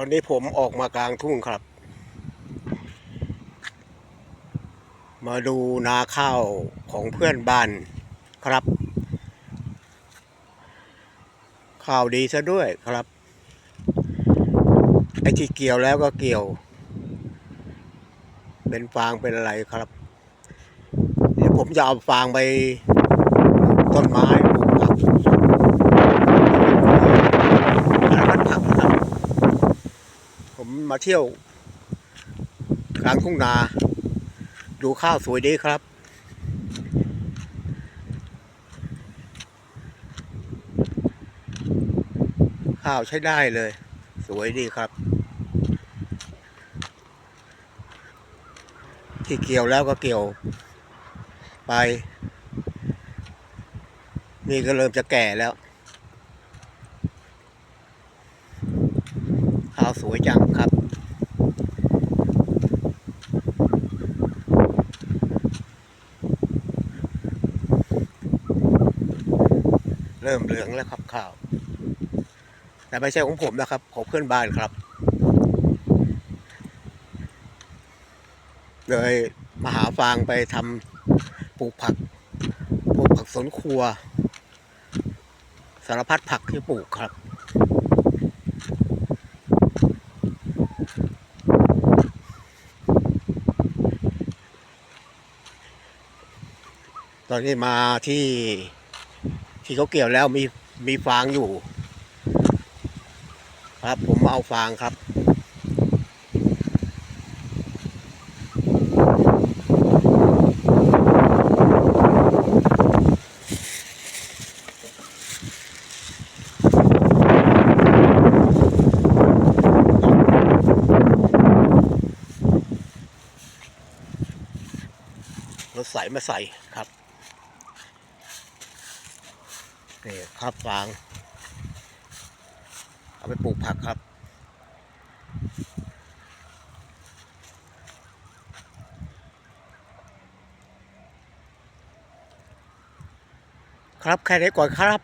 ตอนนี้ผมออกมากลางทุ่งครับ มาดูนาข้าวของเพื่อนบ้านครับ ข้าวดีซะด้วยครับ ไอ้ที่เกี่ยวแล้วก็เกี่ยว เป็นฟางเป็นอะไรครับ เดี๋ยวผมจะเอาฟางไปต้นไม้ปลูกผักสารพัดผักนะครับ ผ มาเที่ยว กลางทุ่งนา ดูข้าวสวยดีครับ ข้าวใช้ได้เลย สวยดีครับ ที่เกี่ยวแล้วก็เกี่ยว ไป นี่ก็เริ่มจะแก่แล้ว ข้าวสวยจังครับเริ่มเหลืองแล้วครับข้าว แต่ไม่ใช่ของผมนะครับ ของเพื่อนบ้านครับ เลยมาหาฟางไปทำปลูกผัก ปลูกผักสวนครัว สารพัดผักที่ปลูกครับ ตอนนี้มาที่ที่เขาเกี่ยวแล้วมีมีฟางอยู่ ครับผมมาเอาฟางครับรถใส่มาใส่ครับ นี่ครับฟาง เอาไปปลูกผักครับ ครับแค่นี้ก่อนครับ